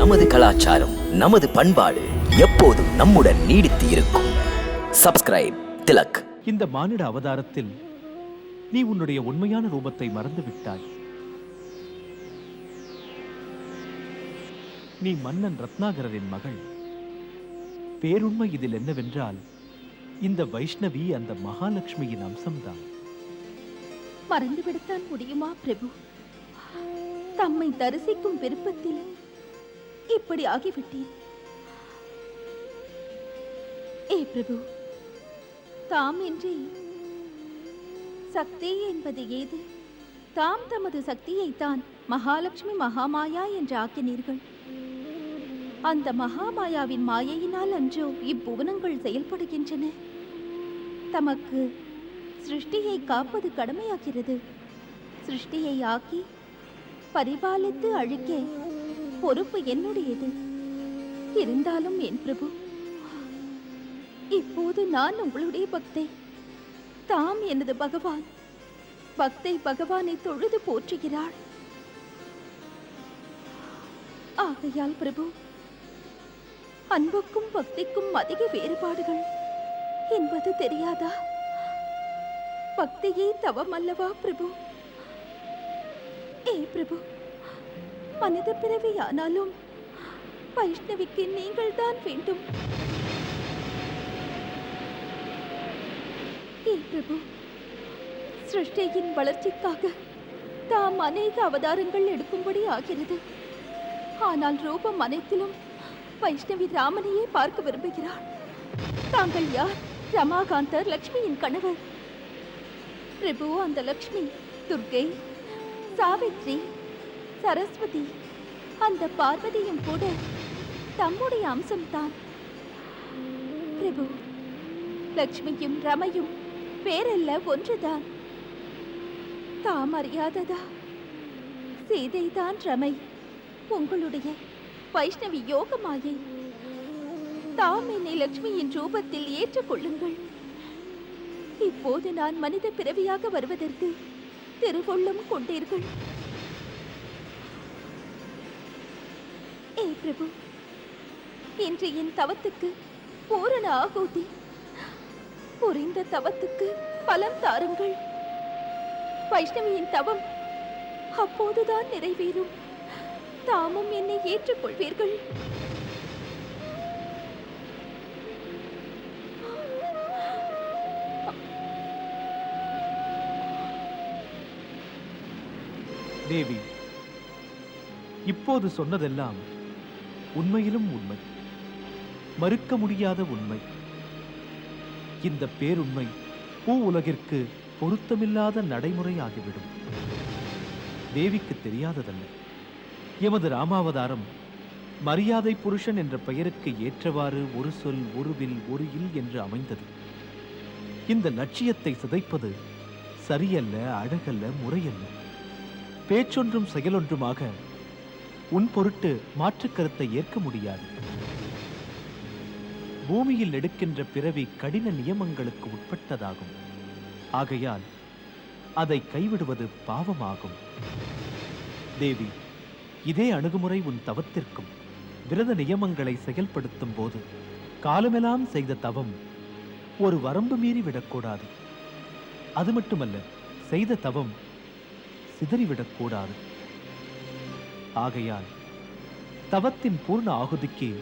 நமது கலாச்சாரம் நமது பண்பாடு எப்போதும் நம்முடன் நீடித்து இருக்கும். சப்ஸ்கிரைப் திலக். இந்த மானிட அவதாரத்தில் நீ உன்னுடைய உண்மையான ரூபத்தை மறந்து விட்டாய் நீ மன்னன் ரத்னாகரரின் மகள். பேருண்மை இதில் என்னவென்றால் இந்த வைஷ்ணவி அந்த மகாலட்சுமியின் அம்சம்தான். மறந்துவிடத்தான் முடியுமா பிரபு? தம்மை தரிசிக்கும் விருப்பத்தில் இப்படி ஆகிவிட்டேன். ஏ பிரபு தாம் இன்றி சக்தி என்பது ஏது? தாம் தமது சக்தியைத்தான் மகாலட்சுமி மகாமாயா என்று ஆக்கினீர்கள். அந்த மகாமாயாவின் மாயையினால் அன்றோ இப்புவனங்கள் செயல்படுகின்றன. தமக்கு சிருஷ்டியை காப்பது கடமையாகிறது. சிருஷ்டியை ஆக்கி பரிபாலித்து அழிக்க பொறுப்பு என்னுடையது. இருந்தாலும் என் பிரபு இப்போது நான் உங்களுடைய பக்தை. தாம் எனது பகவான் பக்தை பகவானை தொழுது போற்றுகிறாள். ஆகையால் பிரபு அன்புக்கும் பக்திக்கும் அதிக வேறுபாடுகள் என்பது தெரியாதா? பக்தியே தவம் அல்லவா பிரபு? ஏ பிரபு மனித பிறவியானாலும் வைஷ்ணவிக்கு நீங்கள் தான் வேண்டும். ஏ பிரபு சிருஷ்டியின் வளர்ச்சிக்காக தாம் அநேக அவதாரங்கள் எடுக்கும்படி ஆகிறது. ஆனால் ரூபம் அனைத்திலும் வைஷ்ணவி ராமனையே பார்க்க விரும்புகிறாள். தாங்கள் யார்? ரமாகாந்தர் லக்ஷ்மியின் கணவர். பிரபு அந்த லக்ஷ்மி துர்கை சாவித்ரி சரஸ்வதி. அந்த பார்வதியும் கூட தம்முடைய அம்சம்தான். பிரபு லக்ஷ்மியும் ரமையும் பேரல்ல ஒன்றுதான். தாம் அறியாததா? சீதைதான் ரமை. உங்களுடைய வைஷ்ணவி யோகமாயை தாம் என்னை லக்ஷ்மியின் ரூபத்தில் ஏற்றுக்கொள்ளுங்கள். இப்போது நான் மனித பிறவியாக வருவதற்கு திருவுள்ளம் கொண்டீர்கள். ஏ பிரபு இன்று என் தவத்துக்கு பூரண ஆகூதி. புரிந்த தவத்துக்கு பலம் தாருங்கள். வைஷ்ணவியின் தவம் அப்போதுதான் நிறைவேறும். தாமும் என்னை ஏற்றுக்கொள்வீர்கள். தேவி இப்போது சொன்னதெல்லாம் உண்மையிலும் உண்மை. மறுக்க முடியாத உண்மை. இந்த பேருண்மை பூ உலகிற்கு பொருத்தமில்லாத நடைமுறையாகிவிடும். தேவிக்கு தெரியாததல்ல. எமது ராமாவதாரம் மரியாதை புருஷன் என்ற பெயருக்கு ஏற்றவாறு ஒரு சொல் ஒரு வில் ஒரு இல் என்று அமைந்தது. இந்த லட்சியத்தை சிதைப்பது சரியல்ல அழகல்ல முறையல்ல. பேச்சொன்றும் செயலொன்றுமாக உன் பொருட்டு மாற்றுக் கருத்தை ஏற்க முடியாது. பூமியில் எடுக்கின்ற பிறவி கடின நியமங்களுக்கு உட்பட்டதாகும். ஆகையால் அதை கைவிடுவது பாவமாகும். தேவி இதே அணுகுமுறை உன் தவத்திற்கும். விரத நியமங்களை செயல்படுத்தும் போது காலமெல்லாம் செய்த தவம் ஒரு வரம்பு மீறி விடக்கூடாது. அது மட்டுமல்ல செய்த தவம் சிதறிவிடக்கூடாது. ஆகையால் தவத்தின் பூர்ண ஆகுதிக்கு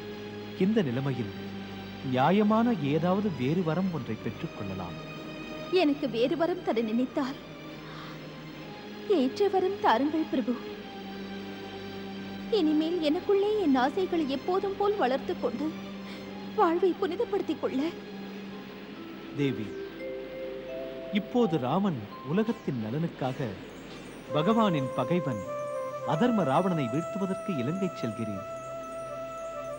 இந்த நிலைமையில் நியாயமான ஏதாவது வேறு வரம் ஒன்றை பெற்றுக்கொள்ளலாம். எனக்கு வேறு வரம் தர நினைத்தால் ஏற்ற வரம் தாருங்கள் பிரபு. இனிமேல் எனக்குள்ளே என் ஆசைகளை எப்போதும் போல் வளர்த்துக் கொண்டு வாழ்வை புனிதப்படுத்திக் கொள்ள. தேவி இப்போது ராமன் உலகத்தின் நலனுக்காக பகவானின் பகைவன் அதர்ம ராவணனை வீழ்த்துவதற்கு இலங்கை செல்கிறேன்.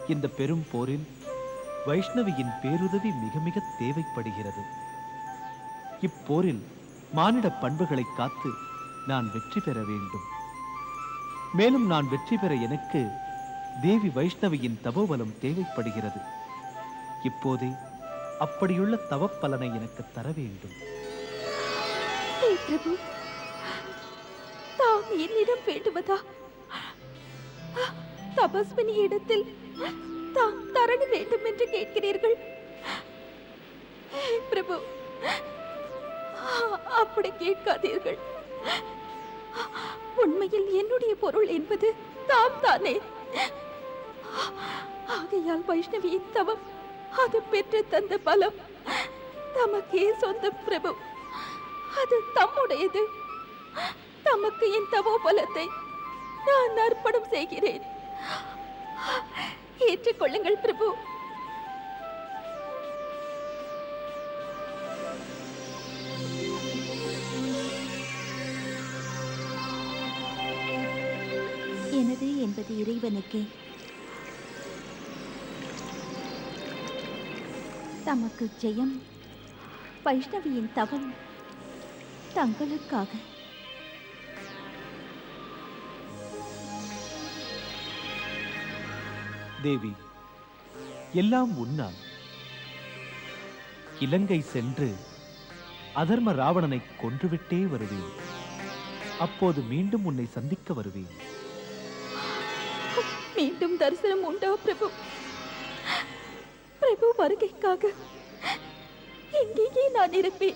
இந்த பெரும் போரில் வைஷ்ணவியின் பேருதவி மிக மிக தேவைப்படுகிறது. இப்போரில் மானிட பண்புகளை காத்து நான் வெற்றி பெற வேண்டும். மேலும் நான் வெற்றி பெற எனக்கு தேவி வைஷ்ணவியின் தபோபலம் தேவைப்படுகிறது. இப்போதே அப்படியுள்ள தவப்பலனை எனக்கு தர வேண்டும். பிரபு! தாம் என்னிடம் வேண்டுவதா? தபஸ்வினி இடத்தில் தாம் தரணி வேண்டும் என்று கேட்கிறீர்கள். பிரபு அப்படி கேட்காதீர்கள். உண்மையில் என்னுடைய பொருள் என்பது தாம் தானே? ஆகையால் வைஷ்ணவியின் தவம் அது பெற்று தந்த பலம். தமக்கே சொந்த பிரபு. அது தம்முடையது. தமக்கு என் தவோபலத்தை நான் அர்ப்பணம் செய்கிறேன். ஏற்றுக்கொள்ளுங்கள் பிரபு. எனது என்பது இறைவனுக்கே. தமக்கு ஜெயம் வைஷ்ணவியின் தவம் தங்களுக்காக. தேவி எல்லாம் உன்னால். இலங்கை சென்று அதர்ம ராவணனை கொன்றுவிட்டே வருவேன். அப்போது மீண்டும் உன்னை சந்திக்க வருவேன். மீண்டும் தரிசனம் உண்டா பிரபு? பிரபு வருகைக்காக இங்கேயே நான் இருப்பேன்.